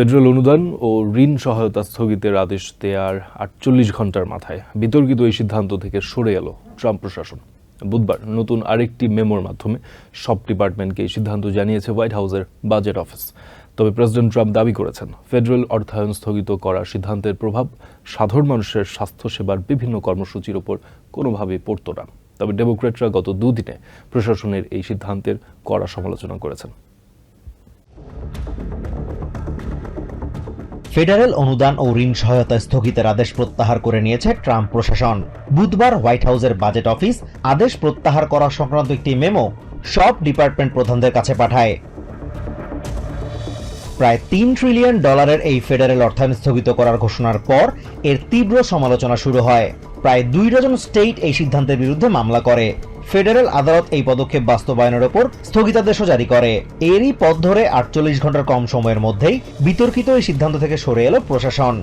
Federal অনুদান ও ঋণ সহায়তা স্থগিতের আদেশ দেওয়ার আটচল্লিশ ঘণ্টার মাথায় বিতর্কিত এই সিদ্ধান্ত থেকে সরে এলো ট্রাম্প প্রশাসন। বুধবার নতুন আরেকটি মেমোর মাধ্যমে সব ডিপার্টমেন্টকে এই সিদ্ধান্ত জানিয়েছে হোয়াইট হাউসের বাজেট অফিস। তবে প্রেসিডেন্ট ট্রাম্প দাবি করেছেন, ফেডারেল অর্থায়ন স্থগিত করার সিদ্ধান্তের প্রভাব সাধারণ মানুষের স্বাস্থ্যসেবার বিভিন্ন কর্মসূচির ওপর কোনোভাবেই পড়ত না। তবে ডেমোক্র্যাটরা গত দুদিনে প্রশাসনের এই সিদ্ধান্তের কড়া সমালোচনা করেছেন। ফেডারেল অনুদান ও ঋণ সহায়তা স্থগিতের আদেশ প্রত্যাহার করে নিয়েছে ট্রাম্প প্রশাসন। বুধবার হোয়াইট হাউসের বাজেট অফিস আদেশ প্রত্যাহার করা সংক্রান্ত একটি মেমো সব ডিপার্টমেন্ট প্রধানদের কাছে পাঠায়। প্রায় তিন ট্রিলিয়ন ডলারের এই ফেডারেল অর্থায়ন স্থগিত করার ঘোষণার পর এর তীব্র সমালোচনা শুরু হয়। প্রায় দুই ডজন স্টেট এই সিদ্ধান্তের বিরুদ্ধে মামলা করে। ফেডারেল আদালত এই পদক্ষেপ বাস্তবায়নের ওপর স্থগিতাদেশও জারি করে। এরই পথ ধরে আটচল্লিশ ঘণ্টার কম সময়ের মধ্যেই বিতর্কিত এই সিদ্ধান্ত থেকে সরে এলো প্রশাসন।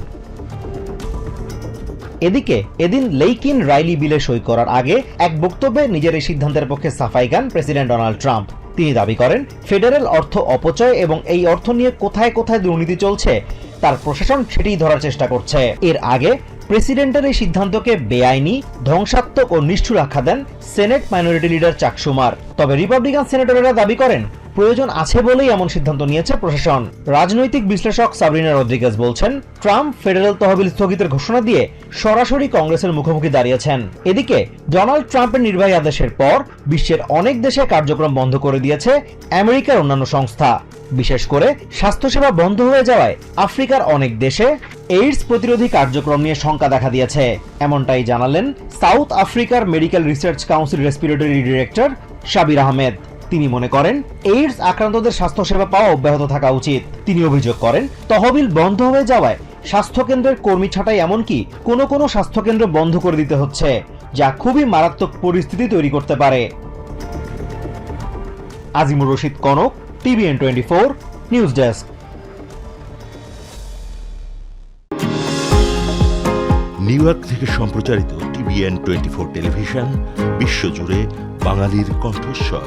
এদিকে, এদিন লেইকিন রাইলি বিলে সই করার আগে এক বক্তব্যে নিজের এই সিদ্ধান্তের পক্ষে সাফাই গান প্রেসিডেন্ট ডোনাল্ড ট্রাম্প। তিনি দাবি করেন, ফেডারেল অর্থ অপচয় এবং এই অর্থ নিয়ে কোথায় কোথায় দুর্নীতি চলছে, তার প্রশাসন সেটিই ধরার চেষ্টা করছে। এর আগে প্রেসিডেন্টের এই সিদ্ধান্তকে বেআইনি, ধ্বংসাত্মক ও নিষ্ঠুর আখ্যা দেন senate minority leader Chuck Schumer. তবে রিপাবলিকান সেনেটররা দাবি করেন প্রয়োজন আছে বলেই এমন সিদ্ধান্ত নিয়েছে প্রশাসন। রাজনৈতিক বিশ্লেষক সাবরিনা রদ্রিগেজ বলছেন, ট্রাম্প ফেডারেল তহবিল স্থগিতের ঘোষণা দিয়ে সরাসরি কংগ্রেসের মুখোমুখি দাঁড়িয়েছেন। এদিকে, ডোনাল্ড ট্রাম্পের নির্বাহী আদেশের পর বিশ্বের অনেক দেশে কার্যক্রম বন্ধ করে দিয়েছে আমেরিকার অন্যান্য সংস্থা। বিশেষ করে, স্বাস্থ্যসেবা বন্ধ হয়ে যাওয়ায় আফ্রিকার অনেক দেশে এইডস প্রতিরোধী কার্যক্রম নিয়ে শঙ্কা দেখা দিয়েছে। এমনটাই জানালেন সাউথ আফ্রিকার medical research council respiratory director Shabir Ahmed. তিনি মনে করেন এইডস আক্রান্তদের স্বাস্থ্যসেবা পাওয়া অব্যাহত থাকা উচিত। তিনি অভিযোগ করেন, তহবিল বন্ধ হয়ে যাওয়ায় স্বাস্থ্যকেন্দ্রের কর্মী ছাঁটাই এমনকি কোনো কোনো স্বাস্থ্যকেন্দ্র বন্ধ করে দিতে হচ্ছে, যা খুবই মারাত্মক পরিস্থিতি তৈরি করতে পারে। Azimur Rashid Konok, TVN twenty four, news desk. New York থেকে সম্প্রচারিত টিভিএন টোয়েন্টি ফোর টেলিভিশন, বিশ্বজুড়ে বাঙালির কণ্ঠস্বর।